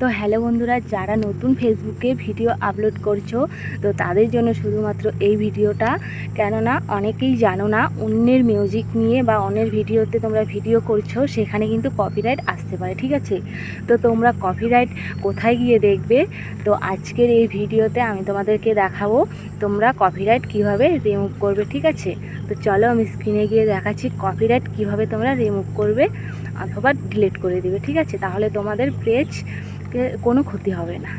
তো হ্যালো বন্ধুরা, যারা নতুন ফেসবুকে ভিডিও আপলোড করছ, তো তাদের জন্য শুধুমাত্র এই ভিডিওটা। কেননা অনেকেই জানো না, অন্যের মিউজিক নিয়ে বা অন্যের ভিডিওতে তোমরা ভিডিও করছ, সেখানে কিন্তু কপিরাইট আসতে পারে, ঠিক আছে? তো তোমরা কপিরাইট কোথায় গিয়ে দেখবে? তো আজকের এই ভিডিওতে আমি তোমাদেরকে দেখাবো, তোমরা কপিরাইট কীভাবে রিমুভ করবে, ঠিক আছে? তো চলো আমি স্ক্রিনে গিয়ে দেখাচ্ছি কপিরাইট কীভাবে তোমরা রিমুভ করবে অথবা ডিলিট করে দেবে, ঠিক আছে? তাহলে তোমাদের পেজ কোনো ক্ষতি হবে না।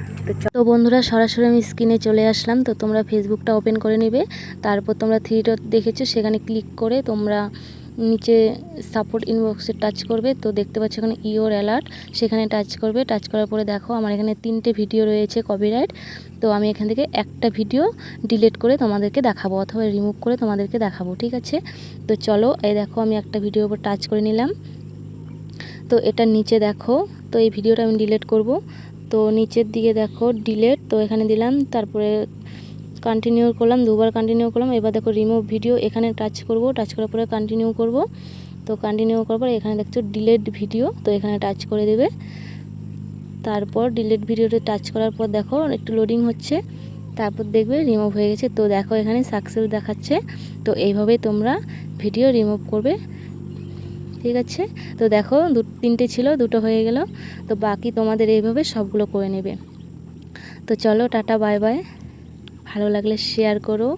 তো বন্ধুরা, সরাসরি আমি স্ক্রিনে চলে আসলাম। তো তোমরা ফেসবুকটা ওপেন করে নেবে। তারপর তোমরা থ্রি ডট দেখেছ, সেখানে ক্লিক করে তোমরা নিচে সাপোর্ট ইনবক্সে টাচ করবে। তো দেখতে পাচ্ছ এখানে ইওর অ্যালার্ট সেখানে টাচ করবে। টাচ করার পরে দেখো, আমার এখানে তিনটে ভিডিও রয়েছে কপিরাইট তো আমি এখান থেকে একটা ভিডিও ডিলিট করে তোমাদেরকে দেখাবো, অথবা রিমুভ করে তোমাদেরকে দেখাবো, ঠিক আছে? তো চলো, এই দেখো, আমি একটা ভিডিওর উপর টাচ করে নিলাম। তো এটা নিচে দেখো, তো এই ভিডিওটা আমি ডিলেট করব। তো নিচের দিকে দেখো ডিলেট তো এখানে দিলাম, তারপরে কন্টিনিউ করলাম, দুবার কন্টিনিউ করলাম, এবার দেখো রিমুভ ভিডিও এখানে টাচ করব টাচ করার পরে কন্টিনিউ করব। তো কন্টিনিউ করার পরে এখানে দেখছ ডিলেট ভিডিও তো এখানে টাচ করে দেবে। তারপর ডিলেট ভিডিওতে টাচ করার পর দেখো, একটু লোডিং হচ্ছে, তারপর দেখবে রিমুভ হয়ে গেছে। তো দেখো এখানে সাকসেস দেখাচ্ছে, তো এইভাবেই তোমরা ভিডিও রিমুভ করবে। ঠিক আছে? তো দেখো, দু, তিনটে ছিল, দুটো হয়ে গেল। তো বাকি তোমাদের এইভাবে সবগুলো করে নেবে। তো চলো, টাটা, বাই বাই। ভালো লাগলে শেয়ার করো।